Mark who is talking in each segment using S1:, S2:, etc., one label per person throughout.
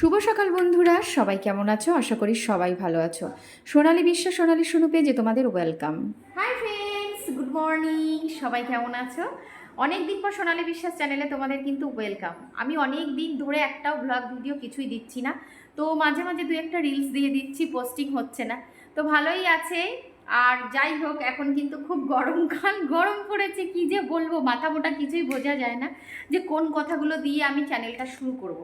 S1: শুভ সকাল বন্ধুরা, সবাই কেমন আছো? আশা করি সবাই ভালো আছো। সোনালী বিশ্বাস, সোনালী শুনুপে যে তোমাদের welcome hi friends good morning সবাই কেমন আছো? অনেক দিন পর সোনালী বিশ্বাস চ্যানেলে তোমাদের কিন্তু ওয়েলকাম আমি অনেক দিন ধরে একটাও ব্লগ ভিডিও কিছুই দিচ্ছি না, তো মাঝে মাঝে দু একটা রিলস দিয়ে দিচ্ছি পোস্টিং হচ্ছে না। তো ভালোই আছে আর যাই হোক, এখন কিন্তু খুব গরমকাল গরম পড়েছে, কি যে বলব? মাথা মোটা কিছুই বোঝা যায় না যে কোন কথাগুলো দিয়ে আমি চ্যানেলটা শুরু করব।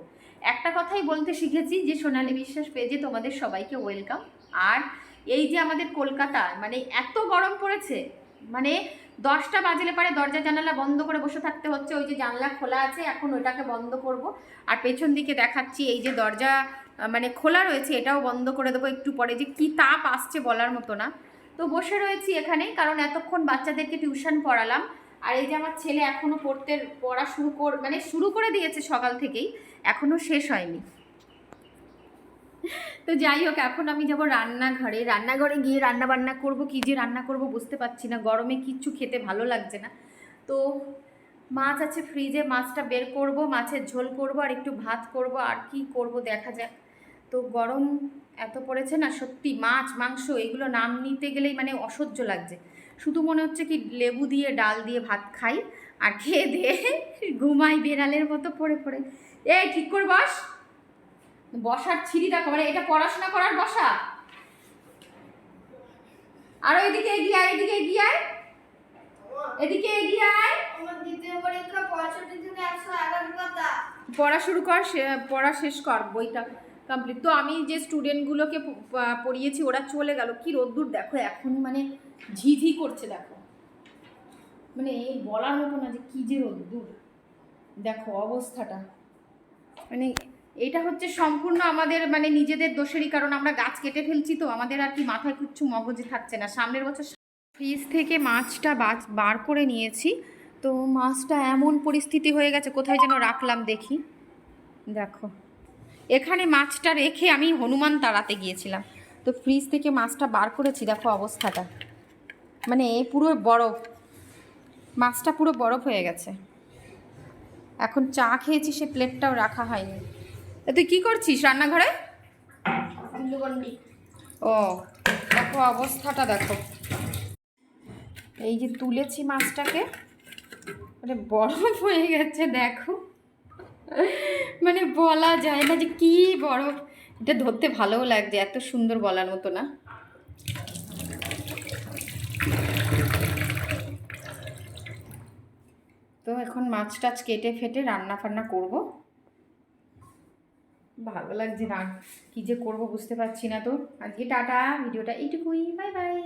S1: একটা কথাই বলতে শিখেছি যে, সোনালি বিশ্বাস পেজে তোমাদের সবাইকে ওয়েলকাম আর এই যে আমাদের কলকাতা মানে এত গরম পড়েছে মানে দশটা বাজলে পারে দরজা জানালা বন্ধ করে বসে থাকতে হচ্ছে, ওই যে জানলা খোলা আছে, এখন ওটাকে বন্ধ করব। আর পেছন দিকে দেখাচ্ছি এই যে দরজা মানে খোলা রয়েছে, এটাও বন্ধ করে দেবো একটু পরে, যে কি তাপ আসছে বলার মতো না। তো বসে রয়েছি এখানে, কারণ এতক্ষণ বাচ্চাদেরকে টিউশন পড়ালাম। আর এই যে আমার ছেলে এখনও পড়তে, পড়া শুরু কর মানে শুরু করে দিয়েছে সকাল থেকেই এখনও শেষ হয়নি। তো যাই হোক, এখন আমি যাব রান্নাঘরে। রান্নাঘরে গিয়ে রান্না বান্না করব, কি যে রান্না করব বুঝতে পারছি না। গরমে কিচ্ছু খেতে ভালো লাগছে না। তো মাছ আছে ফ্রিজে, মাছটা বের করব, মাছের ঝোল করব, আর একটু ভাত করব, আর কি করব দেখা যাক। তো গরম এত পড়েছে না সত্যি মাছ মাংস এগুলো নাম নিতে গেলেই মানে অসহ্য লাগছে। শুধু মনে হচ্ছে কি লেবু দিয়ে ডাল দিয়ে ভাত খাই আর খেয়ে দিয়ে ঘুমাই বেড়ালের মতো পড়ে পড়ে। এ ঠিক করে বস। বসার ছিঁড়ি দেখো মানে এটা পড়াশোনা করার বসা। আর এদিকে এগিয়ে আয় এদিকে এগিয়ে আয়। এদিকে এগিয়ে আয়। পড়া শুরু কর পড়া শেষ কর বইটা। কমপ্লিট তো আমি যে স্টুডেন্টগুলোকে পড়িয়েছি, ওরা চলে গেল। কি রোদ্দুর, দেখো এখন মানে ঝিঝি করছে, দেখো। মানে এই বলার মতো না যে কী যে রোদ্দুর। দেখো অবস্থাটা। মানে এটা হচ্ছে সম্পূর্ণ আমাদের মানে নিজেদের দোষেরই, কারণ আমরা গাছ কেটে ফেলছি তো, আমাদের আর কি মাথায় কিচ্ছু মগজে থাকছে না। সামনের বছর ফ্রিজ থেকে মাছটা বার করে নিয়েছি। তো মাছটা এমন পরিস্থিতি হয়ে গেছে, কোথায় যেন রাখলাম দেখি। দেখো। এখানে মাছটা রেখে আমি হনুমান তাড়াতে গিয়েছিলাম। তো ফ্রিজ থেকে মাছটা বার করেছি দেখো অবস্থাটা। মানে পুরো বরফ। মাছটা পুরো বরফ হয়ে গেছে। এখন চা খেয়েছি সে প্লেটটাও রাখা হয়নি। তুই কী করছিস রান্নাঘরে? ও দেখো অবস্থাটা দেখো। এই যে তুলেছি মাছটাকে মানে বরফ হয়ে গেছে দেখো। মানে বলা যায় না যে কি বরফ এটা ধরতে ভালোও লাগছে, এত সুন্দর বলার মতো না। তো এখন মাছ টাছ কেটে ফেটে রান্না ফান্না করব। ভালো লাগছে না, কি যে করব বুঝতে পারছি না তো। আজকে টাটা, ভিডিওটা এইটুকুই, বাই বাই।